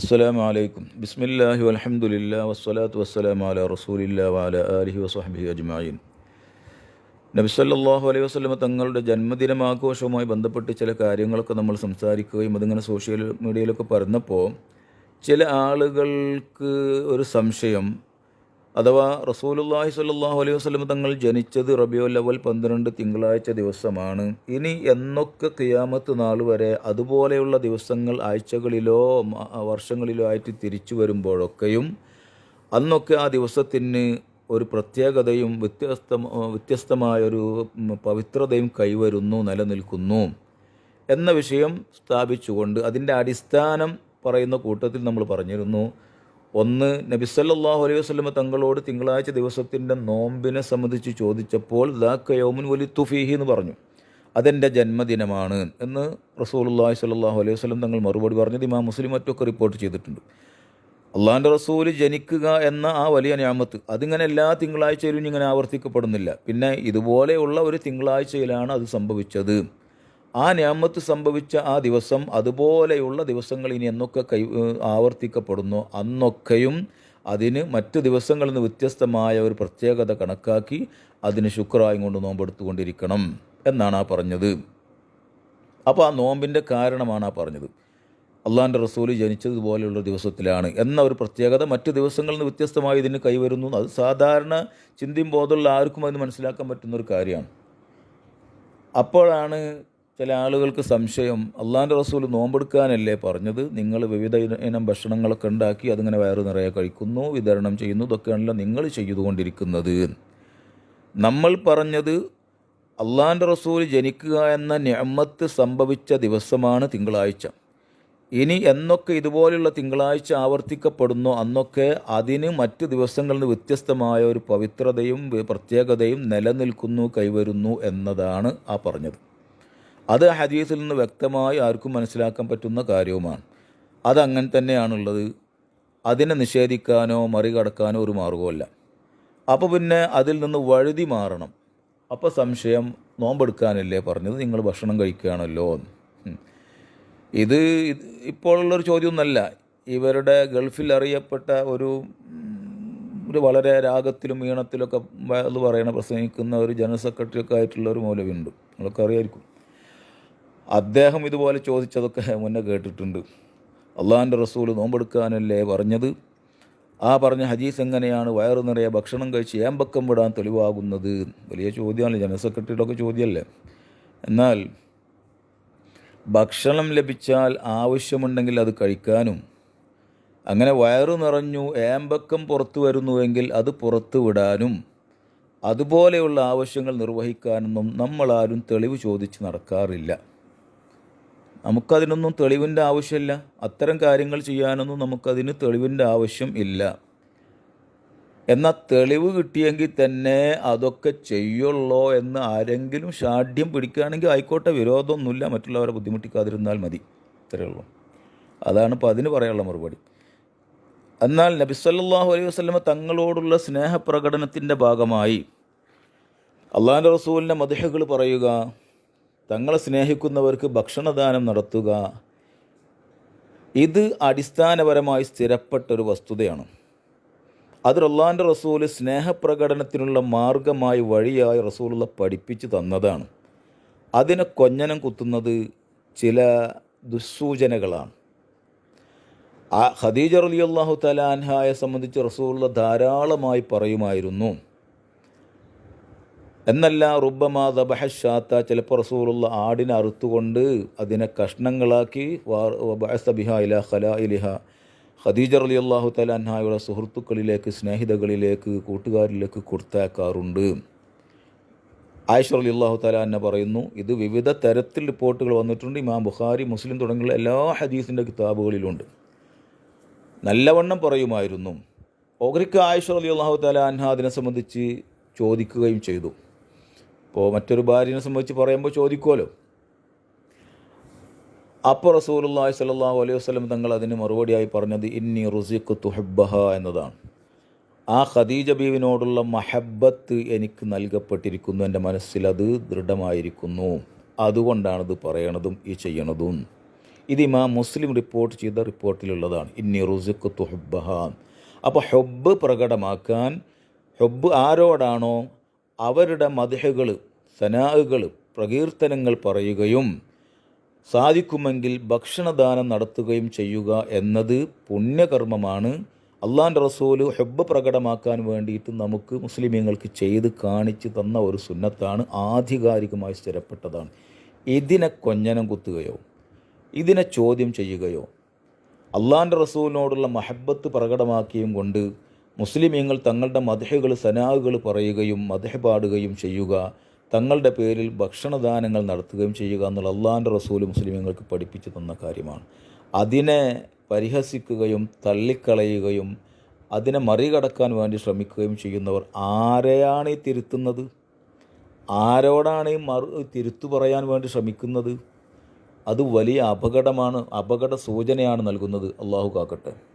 അസ്സലാമു അലൈക്കും. ബിസ്മില്ലാഹി വലഹമുല്ല വസ്സലാത്തു വസ്സലാം അല റസൂലില്ലാ വാല ആലിഹി വസ്വഹ്ബിഹി അജ്മായിൻ നബി സല്ലല്ലാഹു അലൈഹി വസ്ലമ തങ്ങളുടെ ജന്മദിനമാഘോഷവുമായി ബന്ധപ്പെട്ട് ചില കാര്യങ്ങളൊക്കെ നമ്മൾ സംസാരിക്കുകയും അതിങ്ങനെ സോഷ്യൽ മീഡിയയിലൊക്കെ പറഞ്ഞപ്പോൾ ചില ആളുകൾക്ക് ഒരു സംശയം അഥവാ റസൂലുള്ളാഹി സ്വല്ലല്ലാഹു അലൈഹി വസ്ലം തങ്ങൾ ജനിച്ചത് റബിയുൽ അവൽ പന്ത്രണ്ട് തിങ്കളാഴ്ച ദിവസമാണ്. ഇനി എന്നൊക്കെ കിയാമത്ത് നാൾ വരെ അതുപോലെയുള്ള ദിവസങ്ങൾ ആഴ്ചകളിലോ വർഷങ്ങളിലോ ആയിട്ട് തിരിച്ചു വരുമ്പോഴൊക്കെയും അന്നൊക്കെ ആ ദിവസത്തിന് ഒരു പ്രത്യേകതയും വ്യത്യസ്ത വ്യത്യസ്തമായൊരു പവിത്രതയും കൈവരുന്നു നിലനിൽക്കുന്നു എന്ന വിഷയം സ്ഥാപിച്ചുകൊണ്ട് അതിന്റെ അടിസ്ഥാനം പറയുന്ന കൂട്ടത്തിൽ നമ്മൾ പറഞ്ഞിരുന്നു. ഒന്ന് നബിസല്ലാഹു അലൈഹി വസ്ലമ തങ്ങളോട് തിങ്കളാഴ്ച ദിവസത്തിന്റെ നോമ്പിനെ സംബന്ധിച്ച് ചോദിച്ചപ്പോൾ ദാക്ക യൗമുൻ വലി തുഫീഹി എന്ന് പറഞ്ഞു. അതെന്റെ ജന്മദിനമാണ് എന്ന് റസൂലുള്ളാഹി സ്വല്ലല്ലാഹു അലൈഹി വസ്ലം തങ്ങൾ മറുപടി പറഞ്ഞത് ഇമാം മുസ്ലിം മറ്റൊക്കെ റിപ്പോർട്ട് ചെയ്തിട്ടുണ്ട്. അള്ളാഹാന്റെ റസൂൽ ജനിക്കുക എന്ന ആ വലിയ ഞാമത്ത് അതിങ്ങനെ എല്ലാ തിങ്കളാഴ്ചയിലും ഇങ്ങനെ ആവർത്തിക്കപ്പെടുന്നില്ല. പിന്നെ ഇതുപോലെയുള്ള ഒരു തിങ്കളാഴ്ചയിലാണ് അത് സംഭവിച്ചത്. ആ ഞാമത്ത് സംഭവിച്ച ആ ദിവസം അതുപോലെയുള്ള ദിവസങ്ങൾ ഇനി എന്നൊക്കെ കൈ ആവർത്തിക്കപ്പെടുന്നു. അന്നൊക്കെയും അതിന് മറ്റ് ദിവസങ്ങളിൽ നിന്ന് വ്യത്യസ്തമായ ഒരു പ്രത്യേകത കണക്കാക്കി അതിന് ശുക്രായും കൊണ്ട് നോമ്പെടുത്തുകൊണ്ടിരിക്കണം എന്നാണ് ആ പറഞ്ഞത്. അപ്പോൾ ആ നോമ്പിന്റെ കാരണമാണ് ആ പറഞ്ഞത്. അള്ളാഹിന്റെ റസൂൽ ജനിച്ചതുപോലെയുള്ള ദിവസത്തിലാണ്. എന്ന ഒരു പ്രത്യേകത മറ്റു ദിവസങ്ങളിൽ നിന്ന് വ്യത്യസ്തമായി ഇതിന് കൈവരുന്നു. അത് സാധാരണ ചിന്തയും ബോധമുള്ള ആർക്കും അതിന് മനസ്സിലാക്കാൻ പറ്റുന്ന ഒരു കാര്യമാണ്. അപ്പോഴാണ് ചില ആളുകൾക്ക് സംശയം അള്ളാന്റെ റസൂൽ നോമ്പെടുക്കാനല്ലേ പറഞ്ഞത്? നിങ്ങൾ വിവിധ ഇനം ഭക്ഷണങ്ങളൊക്കെ ഉണ്ടാക്കി അതിങ്ങനെ വയറ് നിറയെ കഴിക്കുന്നു വിതരണം ചെയ്യുന്നു ഇതൊക്കെയാണല്ലോ നിങ്ങൾ ചെയ്തുകൊണ്ടിരിക്കുന്നത്. നമ്മൾ പറഞ്ഞത് അള്ളാന്റെ റസൂൽ ജനിക്കുക എന്ന ഞമ്മത്ത് സംഭവിച്ച ദിവസമാണ് തിങ്കളാഴ്ച. ഇനി എന്നൊക്കെ ഇതുപോലുള്ള തിങ്കളാഴ്ച ആവർത്തിക്കപ്പെടുന്നോ അന്നൊക്കെ അതിന് മറ്റ് ദിവസങ്ങളിൽ നിന്ന് വ്യത്യസ്തമായ ഒരു പവിത്രതയും പ്രത്യേകതയും നിലനിൽക്കുന്നു കൈവരുന്നു എന്നതാണ് ആ പറഞ്ഞത്. അത് ഹദീസിൽ നിന്ന് വ്യക്തമായി ആർക്കും മനസ്സിലാക്കാൻ പറ്റുന്ന കാര്യവുമാണ്. അതങ്ങനെ തന്നെയാണുള്ളത്. അതിനെ നിഷേധിക്കാനോ മറികടക്കാനോ ഒരു മാർഗമല്ല അപ്പോൾ പിന്നെ അതിൽ നിന്ന് വഴുതി മാറണം. അപ്പോൾ സംശയം നോമ്പെടുക്കാനല്ലേ പറഞ്ഞത്? നിങ്ങൾ ഭക്ഷണം കഴിക്കുകയാണല്ലോ ഇത് ഇപ്പോഴുള്ളൊരു ചോദ്യമൊന്നല്ല. ഇവരുടെ ഗൾഫിൽ അറിയപ്പെട്ട ഒരു ഒരു വളരെ രാഗത്തിലും ഈണത്തിലൊക്കെ അത് പറയണ പ്രസംഗിക്കുന്ന ഒരു ജനറൽ സെക്രട്ടറി ഒക്കെ ആയിട്ടുള്ള ഒരു മൂലവിയുണ്ട് നിങ്ങളൊക്കെ അറിയായിരിക്കും. അദ്ദേഹം ഇതുപോലെ ചോദിച്ചതൊക്കെ മുന്നേ കേട്ടിട്ടുണ്ട്. അള്ളാഹിന്റെ റസൂൽ നോമ്പെടുക്കാനല്ലേ പറഞ്ഞത്? ആ പറഞ്ഞ ഹജീസ് എങ്ങനെയാണ്? വയറു നിറയെ ഭക്ഷണം കഴിച്ച് ഏമ്പക്കം വിടാൻ തെളിവാകുന്നത്? വലിയ ചോദ്യമാണ് ജനറൽ സെക്രട്ടറിയുടെ ഒക്കെ ചോദ്യമല്ലേ? എന്നാൽ ഭക്ഷണം ലഭിച്ചാൽ ആവശ്യമുണ്ടെങ്കിൽ അത് കഴിക്കാനും. അങ്ങനെ വയറു നിറഞ്ഞു ഏമ്പക്കം പുറത്തു വരുന്നുവെങ്കിൽ അത് പുറത്തു വിടാനും. അതുപോലെയുള്ള ആവശ്യങ്ങൾ നിർവഹിക്കാനൊന്നും നമ്മളാരും തെളിവ് ചോദിച്ച് നടക്കാറില്ല. നമുക്കതിനൊന്നും തെളിവിന്റെ ആവശ്യമില്ല. അത്തരം കാര്യങ്ങൾ ചെയ്യാനൊന്നും നമുക്കതിന് തെളിവിന്റെ ആവശ്യം ഇല്ല. എന്നാൽ തെളിവ് കിട്ടിയെങ്കിൽ തന്നെ അതൊക്കെ ചെയ്യുള്ളോ എന്ന് ആരെങ്കിലും ഷാഠ്യം പിടിക്കുകയാണെങ്കിൽ ആയിക്കോട്ടെ വിരോധമൊന്നുമില്ല. മറ്റുള്ളവരെ ബുദ്ധിമുട്ടിക്കാതിരുന്നാൽ മതി. ഇത്രയേ ഉള്ളൂ. അതാണ് ഇപ്പോൾ അതിന് പറയാനുള്ള മറുപടി. എന്നാൽ നബി സല്ലല്ലാഹു അലൈഹി വസ്ലമ തങ്ങളോടുള്ള സ്നേഹപ്രകടനത്തിന്റെ ഭാഗമായി അള്ളാഹിന്റെ റസൂലിന്റെ മദഹകൾ പറയുക തങ്ങളെ സ്നേഹിക്കുന്നവർക്ക് ഭക്ഷണദാനം നടത്തുക ഇത് അടിസ്ഥാനപരമായി സ്ഥിരപ്പെട്ട ഒരു വസ്തുതയാണ്. അത് റൊല്ലാന്റെ റസൂൽ സ്നേഹപ്രകടനത്തിനുള്ള മാർഗമായി വഴിയായി റസൂലുള്ള പഠിപ്പിച്ചു തന്നതാണ്. അതിനെ കൊഞ്ഞനം കുത്തുന്നത് ചില ദുസ്സൂചനകളാണ്. ആ ഖദീജ റലി അള്ളാഹു തലാൻഹായെ സംബന്ധിച്ച് റസൂലുള്ള ധാരാളമായി പറയുമായിരുന്നു. എന്നല്ല റുബമാ ദബഹഷാത്ത ചിലപ്പോൾ റസൂലുള്ള ആടിനെ അറുത്തുകൊണ്ട് അതിനെ കഷ്ണങ്ങളാക്കി ബിഹ ഇല ഖലാ ഇലിഹ ഖദീജ അലി അള്ളാഹു തലാൻഹായുടെ സുഹൃത്തുക്കളിലേക്ക് സ്നേഹിതകളിലേക്ക് കൂട്ടുകാരിലേക്ക് കൊടുത്തേക്കാറുണ്ട് ആയിഷ അലി അള്ളാഹു തലാന്ന പറയുന്നു ഇത് വിവിധ തരത്തിൽ റിപ്പോർട്ടുകൾ വന്നിട്ടുണ്ട്. ഇമാം ബുഖാരി മുസ്ലിം തുടങ്ങിയുള്ള എല്ലാ ഹദീസിന്റെ കിതാബുകളിലുണ്ട്. നല്ലവണ്ണം പറയുമായിരുന്നു. ഓഗ്രിക്ക ആയിഷ അലി അള്ളാഹു തലാൻഹ അതിനെ സംബന്ധിച്ച് ചോദിക്കുകയും ചെയ്തു. ഇപ്പോൾ മറ്റൊരു ഭാര്യനെ സംബന്ധിച്ച് പറയുമ്പോൾ ചോദിക്കുമല്ലോ അപ്പോൾ റസൂലുള്ളാഹി സ്വല്ലല്ലാഹു അലൈഹി വസല്ലം തങ്ങൾ അതിന് മറുപടിയായി പറഞ്ഞത് ഇന്നി റുസിഖ് തുഹബ്ബഹ എന്നതാണ്. ആ ഖദീജ ബീവിനോടുള്ള മഹബത്ത് എനിക്ക് നൽകപ്പെട്ടിരിക്കുന്നു എന്റെ മനസ്സിൽ അത് ദൃഢമായിരിക്കുന്നു. അതുകൊണ്ടാണിത് പറയണതും ഈ ചെയ്യണതും. ഇത് ഇമാ മുസ്ലിം റിപ്പോർട്ട് ചെയ്ത റിപ്പോർട്ടിലുള്ളതാണ് ഇന്നി റുസിഖ് തുഹബ്ബഹ അപ്പോൾ ഹൊബ് പ്രകടമാക്കാൻ ഹൊബ് ആരോടാണോ അവരുടെ മധുഹകൾ സനാഹുകൾ പ്രകീർത്തനങ്ങൾ പറയുകയും സാധിക്കുമെങ്കിൽ ഭക്ഷണദാനം നടത്തുകയും ചെയ്യുക എന്നത് പുണ്യകർമ്മമാണ്. അള്ളാന്റെ റസൂൽ ഹെബ്ബ് പ്രകടമാക്കാൻ വേണ്ടിയിട്ട് നമുക്ക് മുസ്ലിമീങ്ങൾക്ക് ചെയ്ത് കാണിച്ച് തന്ന ഒരു സുന്നത്താണ് ആധികാരികമായി സ്ഥിരപ്പെട്ടതാണ്. ഇതിനെ കൊഞ്ഞനം കുത്തുകയോ ഇതിനെ ചോദ്യം ചെയ്യുകയോ അള്ളാന്റെ റസൂലിനോടുള്ള മഹബത്ത് പ്രകടമാക്കിയും കൊണ്ട് മുസ്ലിമീങ്ങൾ തങ്ങളുടെ മദഹകൾ സനാഹുകൾ പറയുകയും മദഹ പാടുകയും ചെയ്യുക. തങ്ങളുടെ പേരിൽ ഭക്ഷണദാനങ്ങൾ നടത്തുകയും ചെയ്യുക എന്നുള്ള അള്ളാഹാന്റെ റസൂൽ മുസ്ലിമീങ്ങൾക്ക് പഠിപ്പിച്ചു തന്ന കാര്യമാണ്. അതിനെ പരിഹസിക്കുകയും തള്ളിക്കളയുകയും അതിനെ മറികടക്കാൻ വേണ്ടി ശ്രമിക്കുകയും ചെയ്യുന്നവർ ആരെയാണ് ഈ തിരുത്തുന്നത്? ആരോടാണ് ഈ മറു തിരുത്തു പറയാൻ വേണ്ടി ശ്രമിക്കുന്നത്? അത് വലിയ അപകടമാണ് അപകട സൂചനയാണ് നൽകുന്നത്. അള്ളാഹു കാക്കട്ടെ.